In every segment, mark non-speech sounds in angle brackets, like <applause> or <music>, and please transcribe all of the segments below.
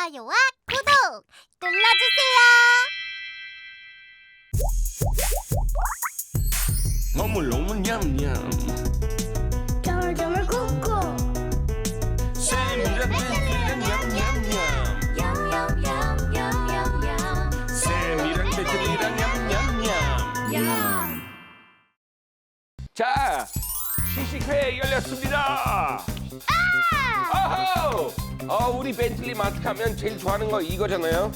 좋아요와 구독 눌러주세요. 냠냠. 조물조물 꾹꾹. 쌤이랑 배틀이랑 냠냠냠 쌤이랑 배틀이랑 냠냠냠. 자 시식회 열렸습니다 아호 어, 우리 벤틀리 마트 가면 제일 좋아하는 거 이거잖아요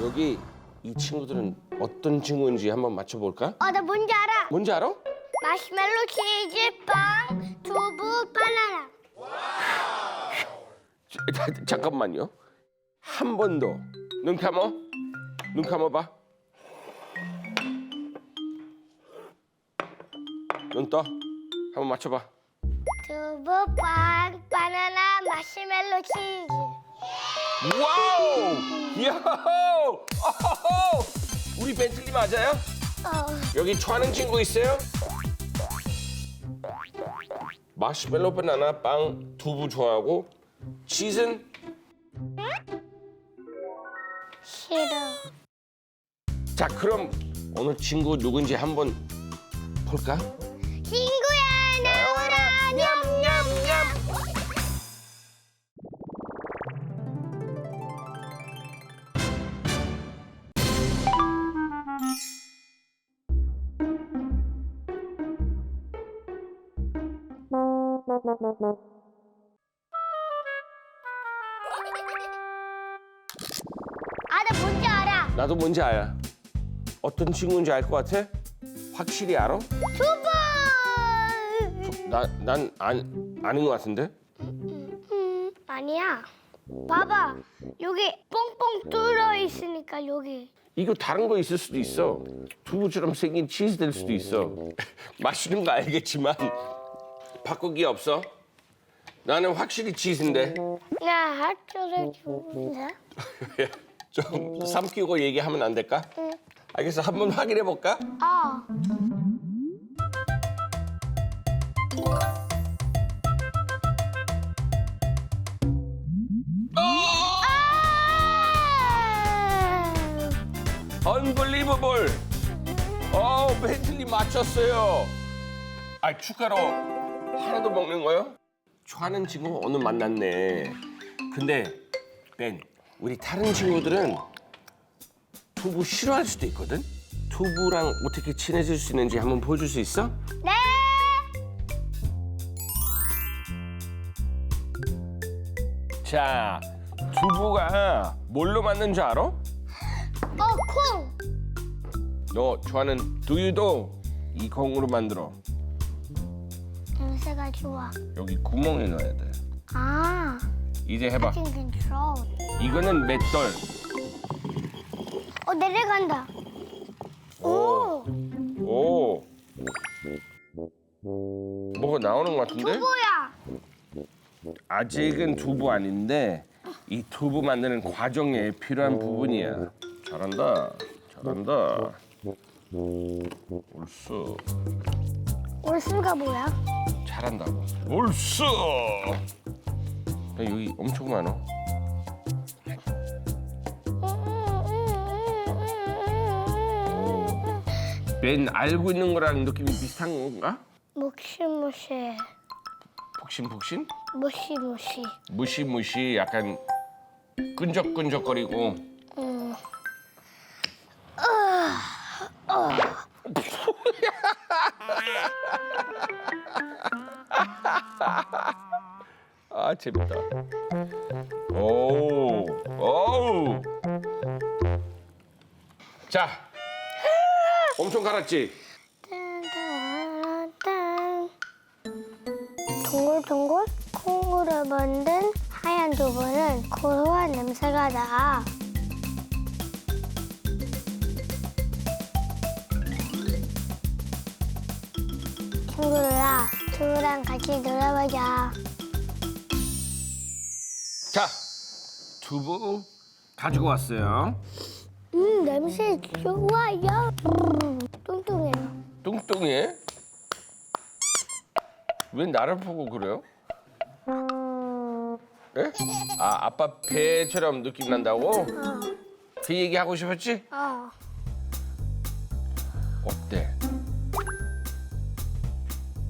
여기 이 친구들은 어떤 친구인지 한번 맞춰볼까? 어, 나 뭔지 알아. 뭔지 알아? 마시멜로 치즈 빵 두부 바나나. 자, 잠깐만요. 한 번 더. 눈 감어. 눈 감아봐. 눈 떠. 한번 맞춰봐. 두부 빵 바나나 마시멜로 치즈. 와우! 야호! 우리 벤틀리 맞아요? 어, 여기 좋아하는 친구 있어요? 마시멜로 바나나 빵 두부 좋아하고 치즈는 싫어. 자 그럼 어느 친구 누군지 한번 볼까? 친구야 아, 나 뭔지 알아. 나도 뭔지 알아. 어떤 친구인지 알 것 같아? 확실히 알아? 두부. 나난 아는 것 같은데. 음, 아니야. 봐봐. 여기 뽕뽕 뚫어 있으니까 여기. 이거 다른 거 있을 수도 있어. 두부처럼 생긴 치즈 될 수도 있어. <laughs> 맛있는 거 알겠지만 바꾸기 없어. 나는 확실히 치즈인데. 나 학교를 주문다. <laughs> 좀 삼키고 얘기하면 안 될까? 응. 알겠어. 한번 확인해 볼까? 어. 아! 언블리버블. 어, 벤틀리 맞췄어요. 아, 추가로 하나도 먹는 거요? 좋아하는 친구 오늘 만났네. 근데 벤, 우리 다른 친구들은 두부 싫어할 수도 있거든. 두부랑 어떻게 친해질 수 있는지 한번 보여줄 수 있어? 네. 자, 두부가 뭘로 만든 줄 알아? 어, 콩. 너 좋아하는 두유도 이 콩으로 만들어. 냄새가 좋아. 여기 구멍에 넣어야 돼. 아, 이제 해봐. can control. 이거는 맷돌. 어, 내려간다. 오, 오. 뭐가 나오는 것 같은데? 두부야. 아직은 두부 아닌데 이 두부 만드는 과정에 필요한 부분이야. 잘한다. 잘한다. 옳수. 올수가 뭐야? 잘한다고. 야, 여기 엄청 많아. 맨 알고 있는 거랑 느낌이 비슷한 건가? 무시무시, 폭신폭신? 무시무시. 무시무시 약간 끈적끈적거리고 음. <laughs> 아 재밌다. 오, 오. 자, 엄청 갈았지. 동글동글 콩으로 만든 하얀 두부는 고소한 냄새가 나. 친구들아, 두부랑 같이 놀아보자. 자, 두부 가지고 왔어요. 음, 냄새 좋아요. 음, 뚱뚱해요. 뚱뚱해. 왜 나를 보고 그래요? 예? 아 아빠 배처럼 느낌 난다고? 그 얘기 하고 싶었지? 어. 어때?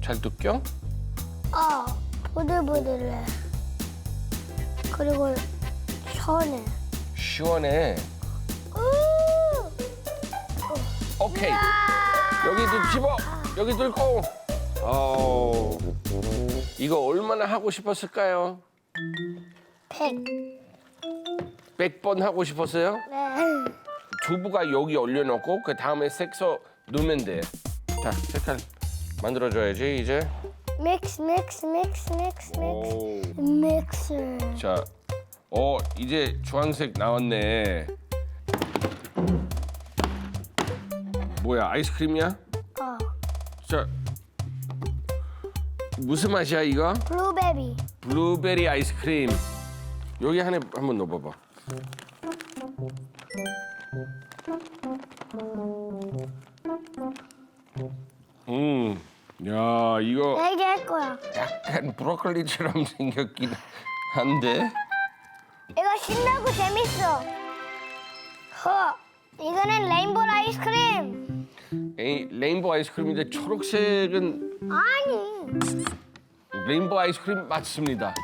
잘 느껴? 어. 보들보들해. 그리고 시원해. 시원해. 우! 오케이. 여기도 집어. 여기 들고. 어. 이거 얼마나 하고 싶었을까요? 백. 100번 하고 싶었어요? 네. 두부가 여기 올려놓고 그 다음에 색소 넣으면 돼. 자, 색깔 만들어줘야지 이제. 믹스, 믹스, 믹스, 믹스, 믹스. 오. 믹스. 자, 어 이제 주황색 나왔네. 뭐야 아이스크림이야? 어. 자, 무슨 맛이야 이거? 블루베리. 블루베리 아이스크림. 여기 안에 한번 넣어봐봐. 음, 야 이거 네개 할 거야. 약간 브로콜리처럼 <laughs> 생겼긴 한데. 이거 신나고 재밌어. 허. 이거는 레인보우 아이스크림. 에이, 레인보우 아이스크림인데 초록색은 아니. 레인보우 아이스크림 맞습니다.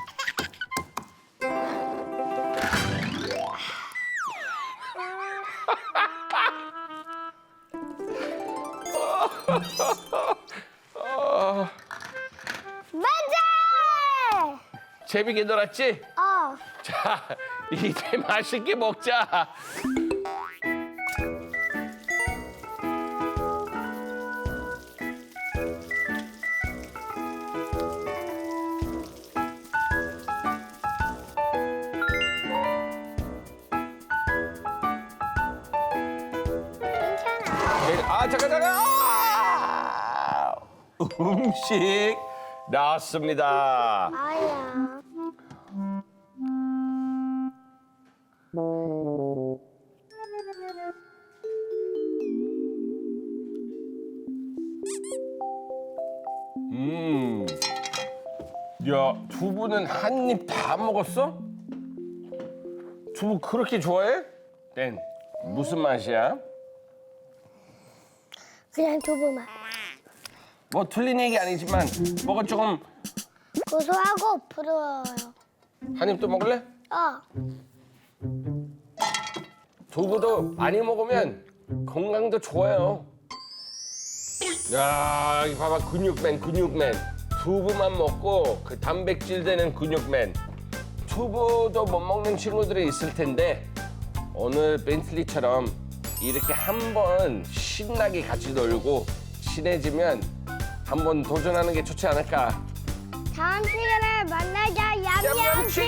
재밌게 놀았지? 어. 자, <laughs> 이제 맛있게 먹자. 괜찮아. 네, 아 잠깐 잠깐. 아! 음식 나왔습니다. 아야. 음. 야, 두부는 한 입 다 먹었어? 두부 그렇게 좋아해? 땡. 무슨 맛이야? 그냥 두부 맛. 뭐 틀린 얘기 아니지만 뭐가 조금 고소하고 부드러워요. 한입더 먹을래? 어. 두부도 많이 먹으면 건강도 좋아요. 야, 여기 봐봐 근육맨, 근육맨. 두부만 먹고 그 단백질 되는 근육맨. 두부도 못 먹는 친구들이 있을 텐데 오늘 벤틀리처럼 이렇게 한 번 신나게 같이 놀고 친해지면 한 번 도전하는 게 좋지 않을까. 다음 시간에 만나자. 얌얌 얌얌치!